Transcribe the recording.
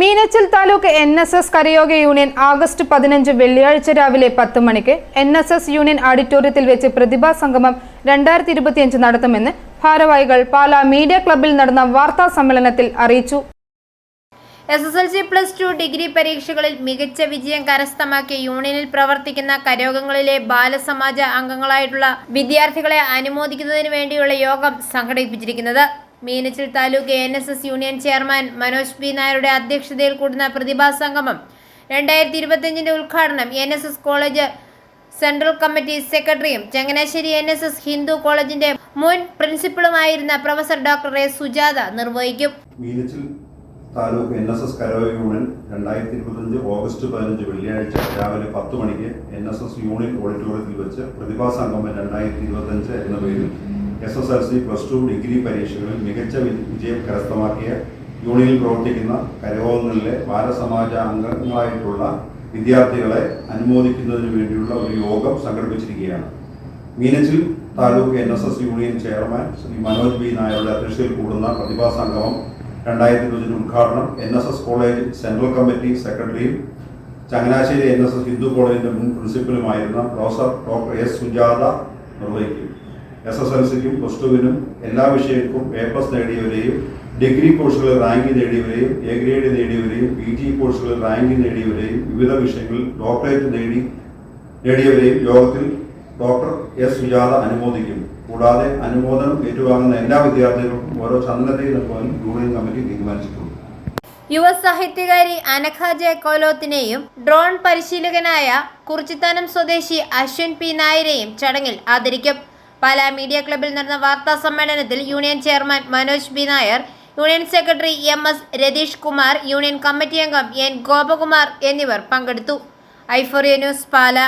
Meenachil taluk N S S കരയോഗ union August പതിനഞ്ച് വെള്ളിയാഴ്ച രാവിലെ പത്ത് മണിക്ക് എൻ എസ് എസ് യൂണിയൻ ഓഡിറ്റോറിയത്തിൽ വെച്ച് പ്രതിഭാ സംഗമം രണ്ടായിരത്തി ഇരുപത്തിയഞ്ച് നടത്തുമെന്ന് ഭാരവാഹികൾ പാലാ മീഡിയ ക്ലബിൽ നടന്ന വാർത്താ സമ്മേളനത്തിൽ അറിയിച്ചു. S S L C plus two degree പരീക്ഷകളിൽ മികച്ച വിജയം കരസ്ഥമാക്കി യൂണിയനിൽ പ്രവർത്തിക്കുന്ന കരോഗങ്ങളിലെ ബാലസമാജ അംഗങ്ങളായിട്ടുള്ള വിദ്യാർത്ഥികളെ അനുമോദിക്കുന്നതിന് വേണ്ടിയുള്ള യോഗം സംഘടിപ്പിച്ചിരിക്കുന്നത്. Meenachil taluk N S S union chairman Manoj P നായരുടെ അധ്യക്ഷതയിൽ കൂടുന്ന പ്രതിഭാ സംഗമം രണ്ടായിരത്തി ഇരുപത്തിയഞ്ചിന്റെ ഉദ്ഘാടനം N S S college central committee സെക്രട്ടറിയും Changanassery N S S Hindu കോളേജിന്റെ മുൻ പ്രിൻസിപ്പളുമായിരുന്ന പ്രൊഫസർ ഡോക്ടർ എ സുജാത നിർവഹിക്കും. Meenachil taluk N S S കരോ union രണ്ടായിരത്തി ഇരുപത്തഞ്ച് ഓഗസ്റ്റ് പതിനഞ്ച് വെള്ളിയാഴ്ച രാവിലെ പത്ത് മണിക്ക് എൻ എസ് എസ് യൂണിയൻ ഓഡിറ്റോറിയത്തിൽ വെച്ച് പ്രതിഭാ സംഗമം രണ്ടായിരത്തി ഇരുപത്തഞ്ച് എന്ന പേരിൽ S S L C plus two degree പരീക്ഷകളിൽ മികച്ച വിജയം കരസ്ഥമാക്കിയ യൂണിയനിൽ പ്രവർത്തിക്കുന്ന കരകോളങ്ങളിലെ ബാലസമാജ അംഗങ്ങളായിട്ടുള്ള വിദ്യാർത്ഥികളെ അനുമോദിക്കുന്നതിന് വേണ്ടിയുള്ള ഒരു യോഗം സംഘടിപ്പിച്ചിരിക്കുകയാണ്. Meenachil taluk N S S union chairman Shri Manoj B. നായരുടെ അധ്യക്ഷതയിൽ കൂടുന്ന പ്രതിഭാ സംഗമം രണ്ടായിരത്തി ഇരുപതിന് ഉദ്ഘാടനം N S S college central committee സെക്രട്ടറിയും Changanassery N S S Hindu കോളേജിന്റെ മുൻ പ്രിൻസിപ്പലുമായിരുന്ന പ്രൊഫസർ ഡോക്ടർ എസ്. സുജാത നിർവഹിക്കും. എസ് എസ് എൽ സിക്കും പ്ലസ് ടുവിനും എല്ലാ വിഷയങ്ങൾക്കും എ നേടിയവരെയും ഡിഗ്രി കോഴ്സുകളിൽ റാങ്ക് നേടിയവരെയും എ ഗ്രേഡ് നേടിയവരെയും പി ജി കോഴ്സുകളിൽ റാങ്ക് നേടിയവരെയും വിവിധ വിഷയങ്ങളിൽ ഡോക്ടറേറ്റ് നേടി നേടിയവരെയും യോഗത്തിൽ ഡോക്ടർ എസ് സുജാത അനുമോദിക്കും. കൂടാതെ അനുമോദനം ഏറ്റുവാങ്ങുന്ന എല്ലാ വിദ്യാർത്ഥികൾക്കും ഓരോ ചന്ദനത്തെ നൽകുവാനും യൂണിയൻ കമ്മിറ്റി തീരുമാനിച്ചിട്ടുണ്ട്. യുവ സാഹിത്യകാരി അനഖ ജെ കോലോത്തിനെയും ഡ്രോൺ പരിശീലകനായ കുറിച്ചിത്താനം സ്വദേശി അശ്വിൻ പി നായരെയും ചടങ്ങിൽ ആദരിക്കും. പാലാ മീഡിയ ക്ലബിൽ നടന്ന വാർത്താ സമ്മേളനത്തിൽ union chairman Manoj B Nair union secretary M S Ratheesh Kumar union committee അംഗം എൻ ഗോപകുമാർ എന്നിവർ പങ്കെടുത്തു. ഐഫോറിയ ന്യൂസ് പാല.